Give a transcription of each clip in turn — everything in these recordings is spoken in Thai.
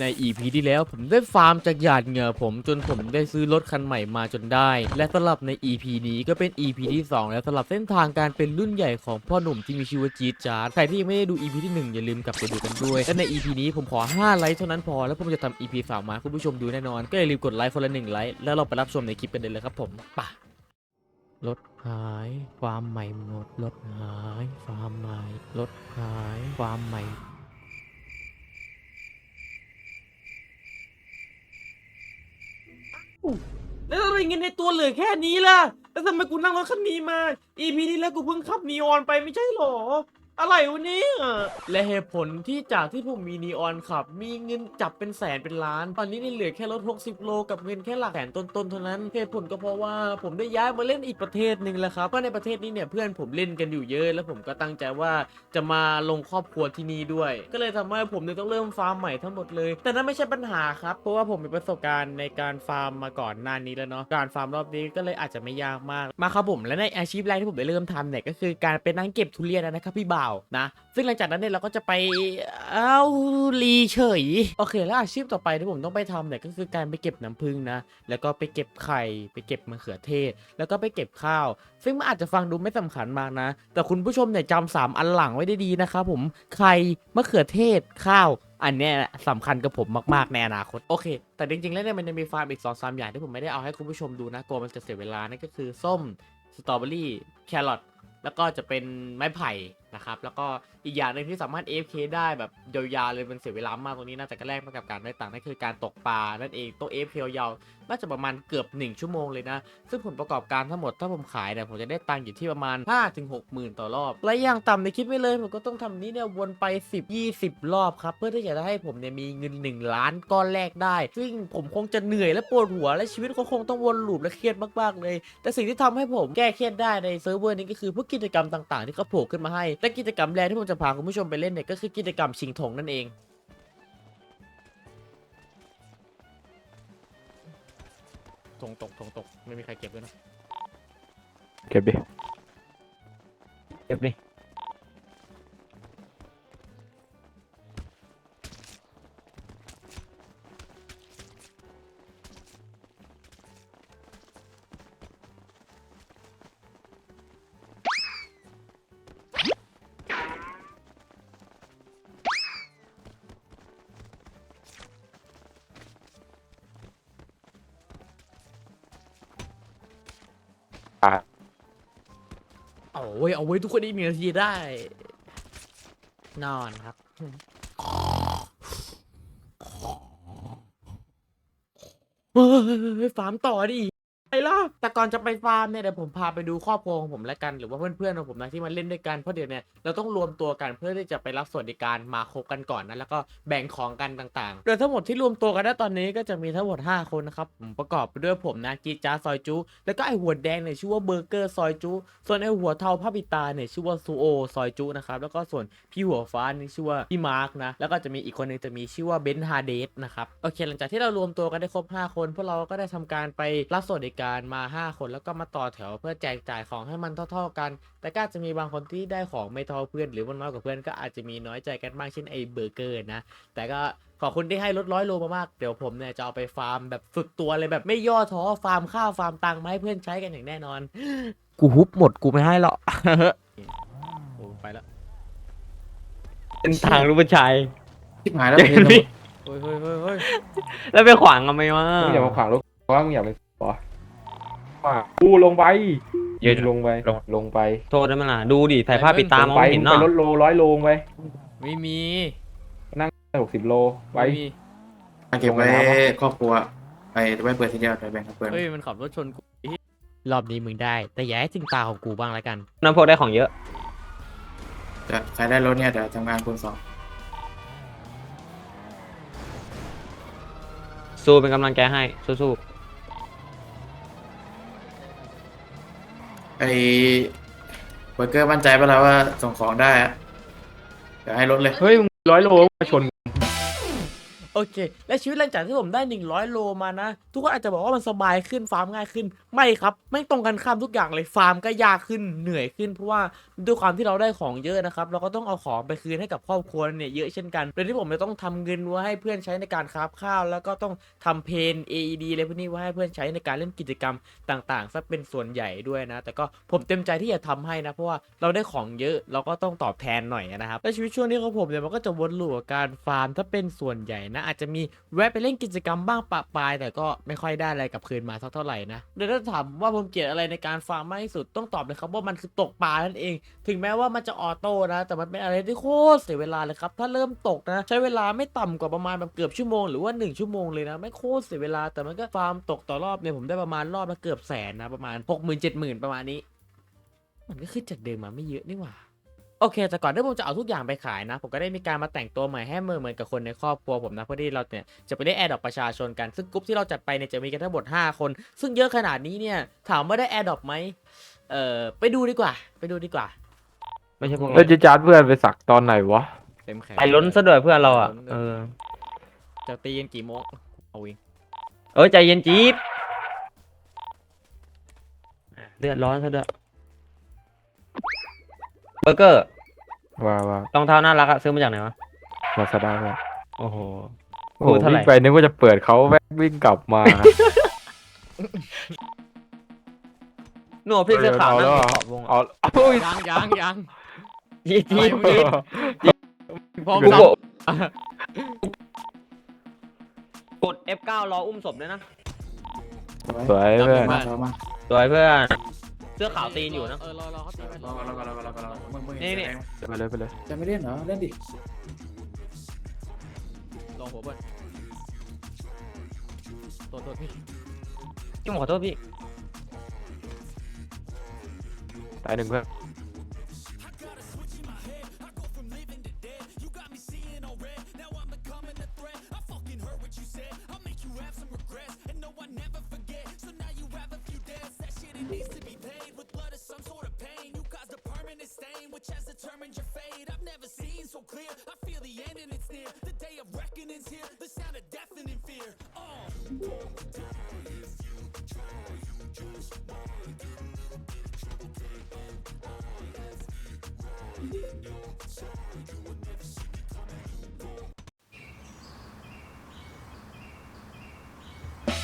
ใน EP ที่แล้วผมได้ฟาร์มจากหยาดเหงื่อผมจนผมได้ซื้อรถคันใหม่มาจนได้ และสำหรับใน EP นี้ก็เป็น EP ที่ 2 แล้วสำหรับเส้นทางการเป็นรุ่นใหญ่ของพ่อหนุ่มที่มีชื่อว่าจีดจาร์ดใครที่ยังไม่ได้ดู EP ที่ 1 อย่าลืมกลับไปดูกันด้วย และใน EP นี้ผมขอ 5 ไลค์เท่านั้นพอ แล้วผมจะทำ EP 3มาให้คุณผู้ชมดูแน่นอน ก็อย่าลืมกดไลค์คนละ1ไลค์แล้วเราไปรับชมในคลิปกันเลยเลยครับผมป่ะรถหายฟามใหม่หมดรถหายฟามใหม่รถหายฟามใหม่ แล้วทำไมเงินในตัวเหลือแค่นี้ล่ะ แล้วทำไมกูนั่งรถคันนี้มา EP ที่แล้วกูเพิ่งขับนีออนไปไม่ใช่หรอ อะไรวะเนี่ยและเหตุผลที่จากที่ผมมีนีออนขับ มีเงินจับเป็นแสนเป็นล้าน ตอนนี้นี่เหลือแค่รถ 60 โลกับเงินแค่หลักแสนต้นๆเท่านั้นเหตุผลก็เพราะว่าผมได้ย้ายมาเล่นอีกประเทศหนึ่งแล้วครับเพราะในประเทศนี้เนี่ยเพื่อนผมเล่นกันอยู่เยอะ แล้วผมก็ตั้งใจว่าจะมาลงครอบครัวที่นี่ด้วย ก็เลยทำให้ผมเนี่ยต้องเริ่มฟาร์มใหม่ทั้งหมดเลย แต่นั่นไม่ใช่ปัญหาครับเพราะว่าผมมีประสบการณ์ในการฟาร์มมาก่อนหน้านี้แล้วเนาะการฟาร์มรอบนี้ก็เลยอาจจะไม่ยากมากมาครับผมและในอาชีพแรกที่ผมได้เริ่มทำเนี่ยก็คือการเป็นนั่งเก็บทุเรียนนะครับพี่บาวนะ ซึ่งหลังจากนั้นเนี่ยเราก็จะไปเอาลีเฉย โอเค แล้วอาชีพต่อไปที่ผมต้องไปทำเนี่ยก็คือการไปเก็บน้ำผึ้งนะ แล้วก็ไปเก็บไข่ ไปเก็บมะเขือเทศ แล้วก็ไปเก็บข้าว ซึ่งมันอาจจะฟังดูไม่สำคัญมากนะ แต่คุณผู้ชมเนี่ยจำสามอันหลังไว้ได้ดีนะครับผม ไข่ มะเขือเทศ ข้าวอันเนี้ยสำคัญกับผมมากๆในอนาคตโอเค แต่จริงๆแล้วเนี่ยมันจะมีฟาร์มอีกสองสามอย่างที่ผมไม่ได้เอาให้คุณผู้ชมดูนะกลัวมันจะเสียเวลานั่นก็คือส้มสตรอเบอรี่แครอทแล้วก็จะเป็นไม้ไผ่ นะครับแล้วก็อีกอย่างหนึ่งที่สามารถ AFK ได้แบบยาวๆเลยมันเสียเวลามากตรงนี้น่าจะก็แลกมากับการได้ตังค์นั่นคือการตกปลานั่นเองตัว AFK ยาวๆน่าจะประมาณเกือบ 1 ชั่วโมงเลยนะ ซึ่งผลประกอบการทั้งหมดถ้าผมขายเนี่ยผมจะได้ตังค์อยู่ที่ประมาณ5-6หมื่นต่อรอบ และอย่างต่ำในยคิดไม่เลยผมก็ต้องทำนี้เนี่ยวนไป 10 20 รอบครับเพื่อที่จะได้ให้ผมเนี่ยมีเงิน 1 ล้านก้อนแรกได้ ซึ่งผมคงจะเหนื่อยและปวดหัวและชีวิตก็คงต้องวนลูปและเครียดมากๆเลย แต่สิ่งที่ทำให้ผมแก้เครียดได้ในเซิร์ฟเวอร์นี้ก็คือพวกกิจกรรมต่างๆ ที่เขาโผล่ขึ้นมาให้และกิจกรรมแรกที่ผมจะพาคุณผู้ชมไปเล่นเนี่ยก็คือกิจกรรมชิงธงนั่นเองธงตกธงตก ไม่มีใครเก็บด้วยนะ เก็บดิ เก็บดิ เว้ยเอาไว้ทุกคนได้มีนาทีได้ นอนครับ เฮ้ยฟาร์มต่อดิ แต่ก่อนจะไปฟาร์มเนี่ยเดี๋ยวผมพาไปดูครอบครัวของผมแล้วกันหรือว่าเพื่อนๆของผมนะที่มาเล่นด้วยกันเพราะเดี๋ยวเนี่ยเราต้องรวมตัวกันเพื่อที่จะไปรับสวัสดิการมาครบกันก่อนนะแล้วก็แบ่งของกันต่างๆ โดยทั้งหมดที่รวมตัวกันได้ตอนนี้ก็จะมีทั้งหมด 5 คนนะครับผมประกอบไปด้วยผมนะจีจ้าซอยจุแล้วก็ไอหัวแดงเนี่ยชื่อว่าเบอร์เกอร์ซอยจุส่วนไอหัวเทาผ้าปิตาเนี่ยชื่อว่าซูโอซอยจุนะครับแล้วก็ส่วนพี่หัวฟ้านี่ชื่อว่าพี่มาร์กนะแล้วก็จะมีอีกคนหนึงจะมีชื่อว่าเบนฮาเดสนะครับโอเค หลังจากที่เรารวมตัวกันได้ครบ 5 คน พวกเราก็ได้ทำการไปรับสวัสดิการมา5คนแล้วก็มาต่อแถวเพื่อแจกจ่ายของให้มันเท่า ๆกัน แต่ก็อาจจะมีบางคนที่ได้ของไม่เท่าเพื่อน หรือว่าน้อยกว่าเพื่อนก็อาจจะมีน้อยใจกันบ้างเช่นไอเบอร์เกอร์นะ แต่ก็ขอบคุณที่ให้ลดร้อยโลมามาก เดี๋ยวผมเนี่ยจะเอาไปฟาร์มแบบฝึกตัวเลยแบบไม่ย่อท้อฟาร์มข้าวฟาร์มตังค์มาให้เพื่อนใช้กันอย่างแน่นอน กูฮุบหมดกูไม่ให้หรอก โอ้ไปแล้วเป็นทางรู้ผู้ชาย ชิบหายแล้วเดี๋ยวเพลงนี่เฮ้ยเฮ้ยเฮ้ยเฮ้ยแล้วไปขวางทำไมวะมึงอย่ามาขวางรถเพราะว่ามึงอย่าไปขวา ว่ากูลงไปยืนลงไปลง ลงไปโทษได้ไหมล่ะ ดูดิใส่ผ้าปิดตาลมงองไปไม่เห็มึนงไปเนาะรถโลร้อยโลงไปไม่มีหกสิบโลไปไม่มีเก็บไว้ลงไปน้ำวะครอบครัวไปไว้เปิดทีเดียวเดี๋ยวแบ่งกันเปิดเฮ้ยมันขับรถชนกูรอบนี้มึงได้ แต่อย่าให้ถึงตาของกูบ้างแล้วกัน น้ำพวกได้ของเยอะ จะใครได้รถเนี่ยเดี๋ยวทำงานคูณสองสู้เป็นกำลังใจให้สู้ ไอ้เบอร์เกอร์มั่นใจปะล่ะว่าส่งของได้อะเดี๋ยวให้รถเลย เฮ้ยมึงร้อยโลมาชน โอเค และชีวิตหลังจากที่ผมได้ 100 โลมานะ ทุกคนอาจจะบอกว่ามันสบายขึ้นฟาร์มง่ายขึ้น ไม่ครับไม่ตรงกันข้ามทุกอย่างเลยฟาร์มก็ยากขึ้นเหนื่อยขึ้นเพราะว่าด้วยความที่เราได้ของเยอะนะครับเราก็ต้องเอาของไปคืนให้กับครอบครัวเนี่ยเยอะเช่นกันโดยที่ผมจะต้องทำเงินไว้ให้เพื่อนใช้ในการคราฟข้าว แล้วก็ต้องทำเพน AED อะไรพวกนี้ไว้ให้เพื่อนใช้ในการเล่นกิจกรรมต่างๆซะเป็นส่วนใหญ่ด้วยนะ แต่ก็ผมเต็มใจที่จะทำให้นะเพราะว่าเราได้ของเยอะเราก็ต้องตอบแทนหน่อยนะครับและชีวิตช่วงนี้ของผมเนี่ยมันก็จะวนลูปกับการฟาร์มถ้าเป็นส่วนใหญ่นะอาจจะมีแวะไปเล่นกิจกรรมบ้างปะปาย แต่ก็ไม่ค่อยได้อะไรกลับคืนมาสักเท่าไหร่นะเดี๋ยวถ้าถามว่าผมเกลียดอะไรในการฟาร์มมากที่สุดต้องตอบเลยครับว่ามันคือตกปลานั่นเอง ถึงแม้ว่ามันจะออโต้นะ แต่มันเป็นอะไรที่โคตรเสียเวลาเลยครับถ้าเริ่มตกนะ ใช้เวลาไม่ต่ำกว่าประมาณแบบเกือบชั่วโมงหรือว่า 1 ชั่วโมงเลยนะไม่โคตรเสียเวลาแต่มันก็ฟาร์มตกต่อรอบเนี่ยผมได้ประมาณรอบละเกือบแสนนะประมาณ6 0 0 0 0 7 0 0 0ประมาณนี้ มันก็ขึ้นจากเดิมมาไม่เยอะนี่หว่า โอเค แต่ก่อนที่ผมจะเอาทุกอย่างไปขายนะ ผมก็ได้มีการมาแต่งตัวใหม่ให้เหมือนเหมือนกับคนในครอบครัวผมนะ เพื่อที่เราเนี่ยจะไปได้แอร์ดอปประชาชนกัน ซึ่งกลุ่มที่เราจัดไปเนี่ยจะมีกันทั้งหมด 5 คน ซึ่งเยอะขนาดนี้เนี่ย ถามว่าได้แอร์ดอปไหมเอ่อ ไปดูดีกว่า ไปดูดีกว่า ไม่ใช่พวกแล้วจะจาร์ดเพื่อนไปสักตอนไหนวะ เต็มแขนไอ้ล้นซะด้วยเพื่อนเราอะล้นเออ จะตีกันกี่โมงเอาเองเออใจเย็นจี๊บอะเลือดร้อนซะด้วย เบอร์เกอร์ว่าว่ารองเท้าน่ารักอะซื้อมาจากไหนวะลาซาด้าเพื่อนโอ้โห โอ้โหคู่เท่าไหร่ วิ่งไปนึกว่าจะเปิดเขาแวกวิ่งกลับมา หนูพี่เสื้อขาวนั่งเอาติแล้วดขอบวงเอาโอ้ยยังยังยังจี๊บจี๊บอะไรวะจี๊บพร้อมกูสักบดกด F9 รออุ้มศพด้วยนะสวยเพื่อน มามาสวยเพื่อนเสื้อขาวตีนอยู่นะ เออรอรอเขาตีไปรอรอรอรอรอรอมึงมึงนี่นี่ไปเลยไปเลยจะไม่เล่นเหรอ เล่นดิลองหัวเบิ้ลตัวตัวพี่พี่ผมขอโทษพี่ตายหนึ่งเพื่อน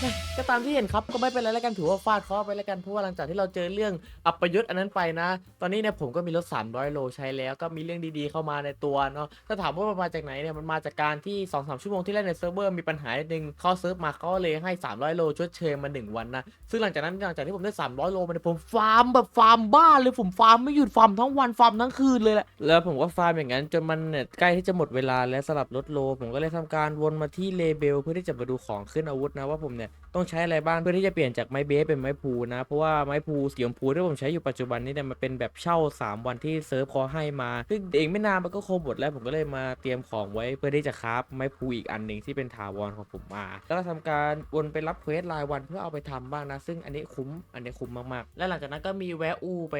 Là ก็ตามที่เห็นครับก็ไม่เป็นไรแล้วกันถือว่าฟาดเคราะห์ไปแล้วกันเพราะว่าหลังจากที่เราเจอเรื่องอัปยศอันนั้นไปนะ ตอนนี้เนี่ยผมก็มีรถ 300 โลใช้แล้ว ก็มีเรื่องดีๆเข้ามาในตัวเนาะถ้าถามว่ามันมาจากไหนเนี่ยมันมาจากการที่2-3ชั่วโมงที่เล่นในเซิร์ฟเวอร์มีปัญหาหนึ่งเข้าเซิร์ฟมาเขาเลยให้ 300 โลชดเชยมา 1 วันนะซึ่งหลังจากนั้นหลังจากที่ผมได้ 300 โลมาเนี่ยผมฟาร์มแบบฟาร์มบ้าเลยผมฟาร์มไม่หยุดฟาร์มทั้งวันฟาร์มทั้งคืนเลยแหละแล้วผมก็ฟาร์มอย่างนั้นจนมันเนี่ยใกล้ที่จะหมดเวลาแล้วสลับลดโล ผมก็เลยทำการวนมาที่เลเบลเพื่อที่จะมาดูของขึ้นอาวุธนะว่าผมเนี่ยต้องใช้อะไรบ้างเพื่อที่จะเปลี่ยนจากไม้เบสเป็นไม้พูนะเพราะว่าไม้พูสีชมพูที่ผมใช้อยู่ปัจจุบันนี้เนี่ยมันเป็นแบบเช่า 3 วันที่เซิร์ฟเขาให้มาซึ่งเองไม่นานมันก็ครบหมดแล้วผมก็เลยมาเตรียมของไว้เพื่อที่จะคราฟไม้พูอีกอันหนึ่งที่เป็นถาวรของผมมา แล้วก็ทำการวนไปรับเควสรายวันเพื่อเอาไปทำบ้างนะ ซึ่งอันนี้คุ้มอันนี้คุ้มมากๆ และหลังจากนั้นก็มีแวะอูไป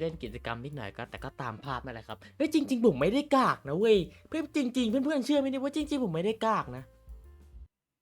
เล่นกิจกรรมนิดหน่อยก็แต่ก็ตามภาพนั่นแหละครับเฮ้ยจริง ๆ ผมไม่ได้กากนะเว้ยเพื่อนจริง ๆ เพื่อนๆเชื่อไหมเนี่ยว่าจริง ๆ ผมไม่ได้กากนะ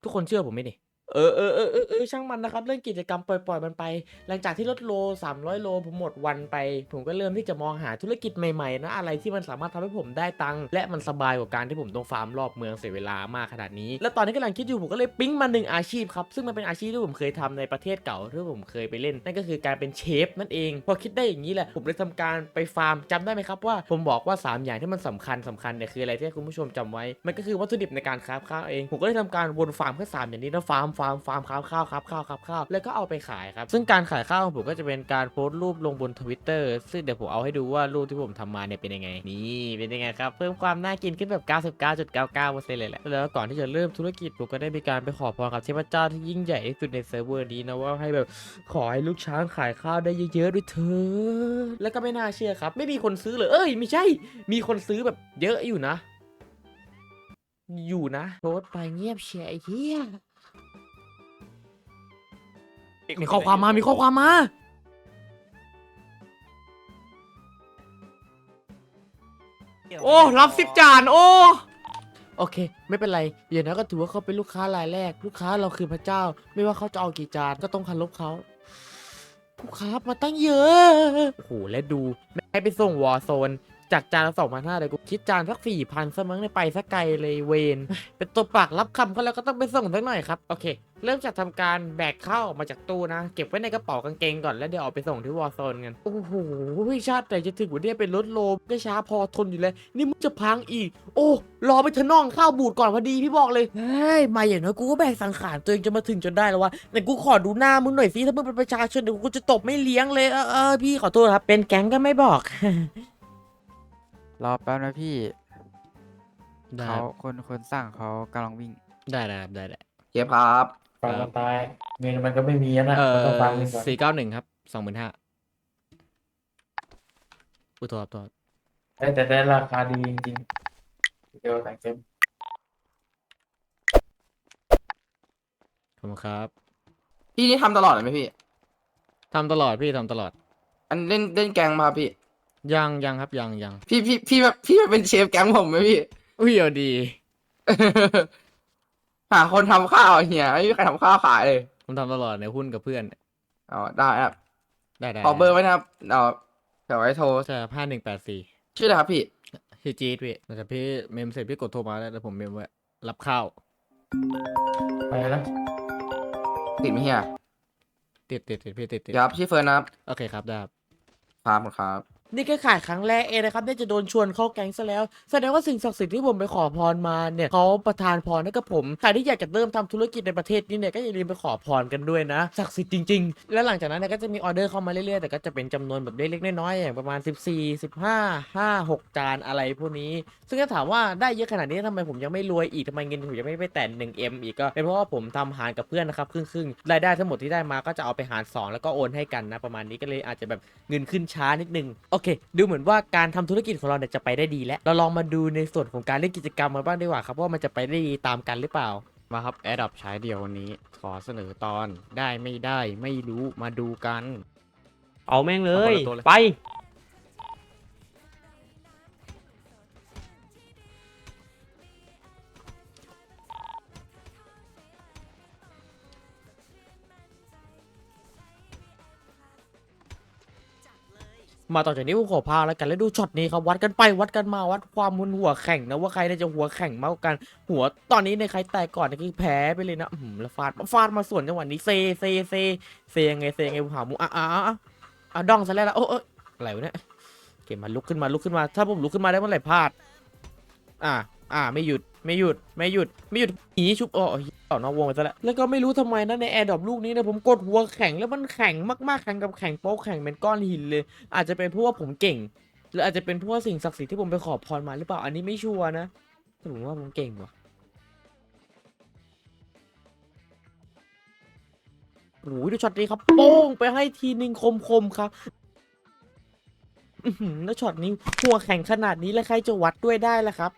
ทุกคนเชื่อผมไหมนี่ เออเออเออเออเออช่างมันนะครับ เรื่องกิจกรรมปล่อยปล่อยมันไป หลังจากที่ลดโล 300 โล ผมหมดวันไป ผมก็เริ่มที่จะมองหาธุรกิจใหม่ๆนะอะไรที่มันสามารถทำให้ผมได้ตังค์และมันสบายกว่าการที่ผมต้องฟาร์มรอบเมืองเสียเวลามากขนาดนี้ และตอนนี้กำลังคิดอยู่ผมก็เลยปิ๊งมาหนึ่งอาชีพครับ ซึ่งมันเป็นอาชีพที่ผมเคยทำในประเทศเก่าที่ผมเคยไปเล่น นั่นก็คือการเป็นเชฟนั่นเอง พอคิดได้อย่างนี้แหละผมเลยทำการไปฟาร์มจำได้ไหมครับว่า ผมบอกว่า 3 อย่างที่มันสำคัญสำคัญเนี่ยคืออะไรที่คุณผู้ชมจำไว้มันก็คือวัตถุดิบในการคราฟข้าวเองผมก็เลยทำการวนฟาร์มแค่สามอย่างนี้นะฟาร์มฟาร์มฟาร์มคราฟข้าวคราฟข้าวคราฟข้าวแล้วก็เอาไปขายครับ ซึ่งการขายข้าวของผมก็จะเป็นการโพสต์รูปลงบนทวิตเตอร์ซึ่งเดี๋ยวผมเอาให้ดูว่ารูปที่ผมทำมาเนี่ยเป็นยังไง นี่เป็นยังไงครับ เพิ่มความน่ากินขึ้นแบบ 99.99%เลยแหละ แล้วก่อนที่จะเริ่มธุรกิจผมก็ได้มีการไปขอพรกับเทพเจ้าที่ยิ่งใหญ่ที่สุดในเซิร์ฟเวอร์นี้นะว่าให้แบบขอให้ลูกช้างขายข้าวได้เยอะๆด้วยเถอะแล้วก็ไม่น่าเชื่อครับ ไม่มีคนซื้อเลยเอ้ยไม่ใช่ มีคนซื้อแบบเยอะอยู่นะ อยู่นะโพสไปเงียบเชียเฮีย มีข้อความมา มีข้อความมา โอ้ รับสิบจาน โอ้ โอเค ไม่เป็นไร อย่างนั้นก็ถือว่าเขาเป็นลูกค้ารายแรก ลูกค้าเราคือพระเจ้า ไม่ว่าเขาจะเอากี่จานก็ต้องเคารพเขาลูกค้ามาตั้งเยอะ โอ้โห และดูไม่ให้ไปส่งวอร์โซน จากจานละสองพันห้าเลยกูคิดจานสักสี่พันซะมั้งเนี่ยไปสักไกลเลยเวนเป็นตัวปากรับคำเขาแล้วก็ต้องไปส่งสักหน่อยครับ โอเค เริ่มจากทำการแบกข้าวออกมาจากตู้นะ เก็บไว้ในกระเป๋ากางเกงก่อนแล้วเดี๋ยวเอาไปส่งที่วอร์โซนกัน โอ้โหชาติแต่จะถึงวันนี้เป็นรถโลมก็ช้าพอทนอยู่เลยนี่มึงจะพังอีก โอ้รอไปเถอะน้องข้าวบูดก่อนพอดีพี่บอกเลยเฮ้ยมาอย่างน้อยกูก็แบกสังขารตัวเองจะมาถึงจนได้แล้ววะแต่กูขอดูหน้ามึงหน่อยสิถ้ามึงเป็นประชาชนเดี๋ยวกูจะตบไม่เลี้ยงเลยเออเออพี่ขอโทษครับเป็นแก๊งก็ไม่บอก รอแป๊บนะพี่ได้เขาคนคนสั่งเขากำลังวิ่ง ได้ได้ได้ได้เก็บครับ ฟังกันตายเงินมันก็ไม่มีนะเอมันต้องฟังอเงินก่อนสี่เก้าหนึ่งครับสองหมื่นห้าอุยโทษครับโทษเอ้ยแต่ได้ราคาดีจริงๆเดี๋ยวแต่งเต็มขอบคุณครับพี่นี่ทำตลอดเลยไหมพี่ ทำตลอดพี่ทำตลอด อันเล่นเล่นแกงมาพี่ ยังยังครับยังยังพี่พี่พี่แบบพี่มาเป็นเชฟแกงผมไหมพี่ อุ้ยเอาดี หาคนทำข้าวเฮียไม่มีใครทำข้าวขายเลยผมทำตลอดในหุ้นกับเพื่อนอ๋อได้ครับได้ได้ขอเบอร์ไว้นะครับเอาเดี๋ยวไว้โทรใช่ห้าหนึ่งแปดสี่ชื่ออะไรครับพี่ชื่อจีดพี่แต่พี่เมมเสร็จพี่กดโทรมาแล้วแต่ผมเมมไว้รับข้าวไปแล้วติดไหมเฮียติดติดติดพี่ติดติดเดี๋ยวครับชื่อเฟิร์นนะครับโอเคครับได้ครับครับผมครับ นี่แค่ขายครั้งแรกเองนะครับได้จะโดนชวนเข้าแก๊งซะแล้ว แสดงว่าสิ่งศักดิ์สิทธิ์ที่ผมไปขอพรมาเนี่ยเขาประทานพรให้กับผมใครที่อยากจะเริ่มทำธุรกิจในประเทศนี้เนี่ยก็อย่าลืมไปขอพรกันด้วยนะศักดิ์สิทธิ์จริง ๆ แล้วหลังจากนั้นเนี่ยก็จะมีออเดอร์เข้ามาเรื่อยๆแต่ก็จะเป็นจำนวนแบบเล็กๆน้อยๆอย่างประมาณ 14 15 5 6 จานอะไรพวกนี้ ซึ่งถ้าถามว่าได้เยอะขนาดนี้ทำไมผมยังไม่รวยอีกทำไมเงินผมยังไม่ไปแต่ 1M อีกก็เป็นเพราะว่าผมทำหารกับเพื่อนนะครับครึ่งๆรายได้ทั้งหมดที่ได้มาก็จะเอาไปหาร 2 แล้วก็โอนให้กันนะประมาณนี้ก็เลยอาจจะแบบเงินขึ้นช้านิดนึงโอเค ดูเหมือนว่าการทำธุรกิจของเราเนี่ยจะไปได้ดีแล้ว เราลองมาดูในส่วนของการเล่นกิจกรรมมาบ้างดีกว่าครับว่ามันจะไปได้ดีตามกันหรือเปล่า มาครับแอดดับใช้เดียววันนี้ ขอเสนอตอนได้ไม่ได้ไม่รู้มาดูกัน เอาแม่งเลยเอาคนละตัวเลยไป มาต่อจากนี้ผมขอพาแล้วกันแล้วดูช็อตนี้ครับวัดกันไปวัดกันมาวัดความมุนหัวแข่งนะว่าใครเนี่ยจะหัวแข่งมากกัน หัวตอนนี้ในใครแตกก่อนนี่คือแพ้ไปเลยนะอื้อหือแล้วฟาดฟาดมาส่วนจังหวะนี้เซเซเซเซยังไงเซยังไงหามูอะอะอะอะดองซะแล้วล่ะโอ้เอ้ยอะไรวะเนี่ยเก็บมาลุกขึ้นมาลุกขึ้นมา ถ้าผมลุกขึ้นมาได้เมื่อไหร่พลาด อะอะไม่หยุดไม่หยุดไม่หยุดไม่หยุดหนีชุบอ๋อ ต่อนอกวงไปซะแล้วแล้วก็ไม่รู้ทำไมนะในแอร์ดรอปลูกนี้นี่ยผมกดหัวแข็งแล้วมันแข็งมากๆแข็งกับแข็งโป๊กแข็งเป็นก้อนหินเลย อาจจะเป็นเพราะว่าผมเก่ง หรืออาจจะเป็นเพราะว่าสิ่งศักดิ์สิทธิ์ที่ผมไปขอพรมาหรือเปล่าอันนี้ไม่ชัวร์นะแต่ผมว่าผมเก่งว่ะโอ้ยดูช็อตนี้ครับโป้งไปให้ทีนึงคมๆครับแล้วช็อตนี้หัวแข็งขนาดนี้แล้วใครจะวัดด้วยได้ล่ะครับ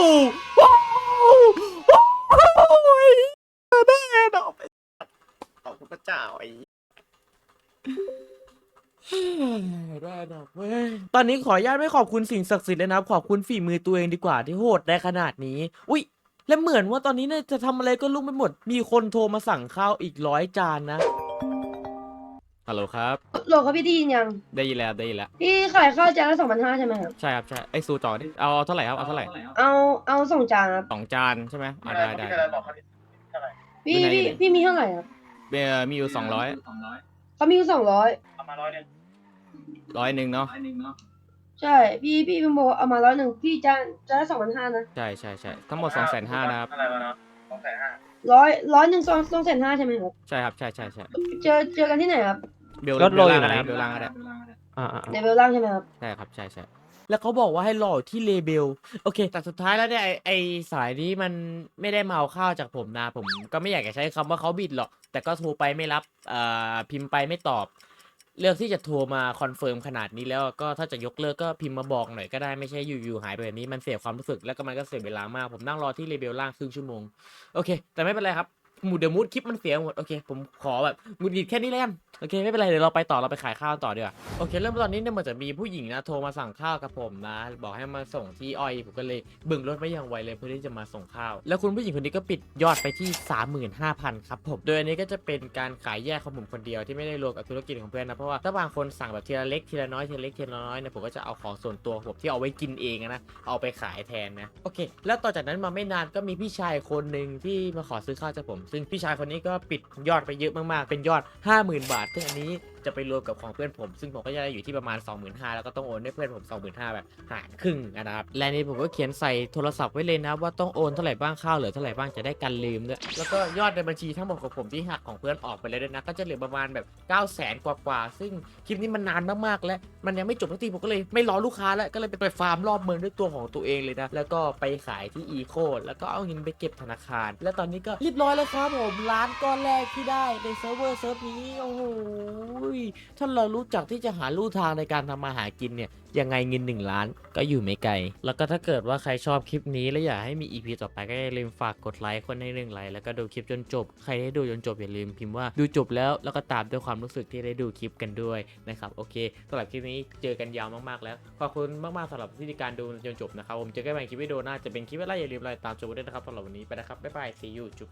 โอ้โหโอ้ยได้ดอกไปขอบคุณพระเจ้าไอ้ได้ดอกเว้ยตอนนี้ขออนุญาตไม่ขอบคุณสิ่งศักดิ์สิทธิ์เลยนะครับ ขอบคุณฝีมือตัวเองดีกว่าที่โหดได้ขนาดนี้ อุ้ยและเหมือนว่าตอนนี้เนี่ยจะทำอะไรก็ลุกไม่หมด มีคนโทรมาสั่งข้าวอีกร้อยจานนะ ฮัลโหลครับ โหลครับพี่ได้ยินยัง ได้ยินแล้วได้ยินแล้ว พี่ขายข้าวจานละสองพันห้าใช่ไหมครับ ใช่ครับใช่ไอ้ซูต่อดิเอาเอาเท่าไหร่ครับเอาเท่าไหร่เอาเอาสองจานครับ สองจานใช่ไหมอ่าได้ได้ พี่อยู่ไหนพี่อยู่ไหนพี่มีเท่าไหร่ครับเบียร์มีอยู่สองร้อยเขามีอยู่สองร้อยร้อยหนึ่งเนาะใช่ พี่พี่เป็นบอกว่าเอามาร้อยหนึ่งพี่จานจานละสองพันห้านะใช่ใช่ใช่ทั้งหมดสองแสนห้านะครับอะไรวะเนาะสองแสนห้าร้อยร้อยหนึ่งสองสองแสนห้าใช่ไหมครับ ใช่ครับใช่ใช่ใช่เจอเจอกันที่ไหนครับ เบลรถโรยเบอลยู่ล่างไหนอะไรเบลล่างอะไรอ่าอ่าในเบลล่างใช่ไหมครับใช่ครับใช่ใช่แล้วเขาบอกว่าให้รอที่เลเบล โอเค แต่สุดท้ายแล้วเนี่ยไอ้ไอสายนี้มันไม่ได้มาเอาข้าวจากผมนะ ผมก็ไม่อยากจะใช้คำว่าเขาบิดหรอก แต่ก็โทรไปไม่รับเอ่อพิมพ์ไปไม่ตอบ เลือกที่จะโทรมาคอนเฟิร์มขนาดนี้แล้วก็ถ้าจะยกเลิกก็พิมพ์มาบอกหน่อยก็ได้ไม่ใช่อยู่ๆหายไปแบบนี้มันเสียความรู้สึกแล้วก็มันก็เสียเวลามากผมนั่งรอที่เลเบลล่างครึ่งชั่วโมง โอเค แต่ไม่เป็นไรครับ มูเดมูดคลิปมันเสียหมดโอเคผมขอแบบหงุดหงิดแค่นี้แล้วกันโอเคไม่เป็นไรเดี๋ยวเราไปต่อเราไปขายข้าวต่อเดีกว่าโอเค เริ่มตอนนี้เนี่ยเหมันจะมีผู้หญิงนะโทรมาสั่งข้าวกับผมนะ บอกให้มาส่งที่อ้อยผมก็เลยบึ่งรถไม่ย่างไวเลยเพื่อที่จะมาส่งข้าว แล้วคุณผู้หญิงคนนี้ก็ปิดยอดไปที่ 35,000ครับผมโดยอันนี้ก็จะเป็นการขายแยกของผมคนเดียวที่ไม่ได้รวมกับธุรกิจของเพื่อนนะเพราะว่าถ้าบางคนสั่งแบบทีละเล็กทีละน้อยทีละเล็กทีละน้อยเนี่ยผมก็จะเอาของส่วนตัวผมที่เอาไว้กินเองนะเอาไปขายแทนนะโอเค แล้วต่อจากนั้นมาไม่นานก็มีพี่ชายคนหนึ่งที่มาขอซื้อข้าวจากผมซึ่งพี่ชายคนนี้ก็ปิดยอดไปเยอะมากๆ เป็นยอด 50,000 บาทซึ่งอันนี้จะไปรวมกับของเพื่อนผม ซึ่งผมก็จะได้อยู่ที่ประมาณ 25,000แล้วก็ต้องโอนให้เพื่อนผม 25,000แบบหารครึ่งนะครับและนี่ผมก็เขียนใส่โทรศัพท์ไว้เลยนะว่าต้องโอนเท่าไหร่บ้างข้าวเหลือเท่าไหร่บ้างจะได้กันลืมด้วยแล้วก็ยอดในบัญชีทั้งหมดของผมที่หักของเพื่อนออกไปแล้วด้วยนะก็จะเหลือประมาณแบบ 9 0 0 0 0 0กว่าๆซึ่งคลิปนี้มันนานมากๆแล้วมันยังไม่จบสักทีผมก็เลยไม่รอลูกค้าแล้วก็เลยไปไปฟาร์มรอบเมืองด้วยตัวของตัวเองเลยนะแล้วก็ไปขายที่อีโคแล้วก็เอาเงินไปเก็บธนาคาร และตอนนี้ก็เรียบร้อยแล้วครับผมร้านก้อนแรกที่ได้ในเซิร์ฟเวอร์เซิร์ฟนี้โอ้โหถ้าเรารู้จักที่จะหาลู่ทางในการทำมาหากินเนี่ย ยังไงเงิน1ล้านก็อยู่ไม่ไกล แล้วก็ถ้าเกิดว่าใครชอบคลิปนี้และอยากให้มี EP ต่อไปก็อย่าลืมฝากกดไลค์คนให้หนึ่งไลค์แล้วก็ดูคลิปจนจบ ใครได้ดูจนจบอย่าลืมพิมพ์ว่าดูจบแล้วแล้วก็ตามด้วยความรู้สึกที่ได้ดูคลิปกันด้วยนะครับโอเคสำหรับคลิปนี้เจอกันยาวมากๆแล้วขอบคุณมากๆสำหรับที่ในการดูจนจบนะครับผมเจอกันใหม่คลิปวิดีโอหน้าจะเป็นคลิปอะไรอย่าลืมไลค์ตามชมด้วยนะครับสำหรับวันนี้ไปนะครับบ๊ายบาย see you จุ๊บ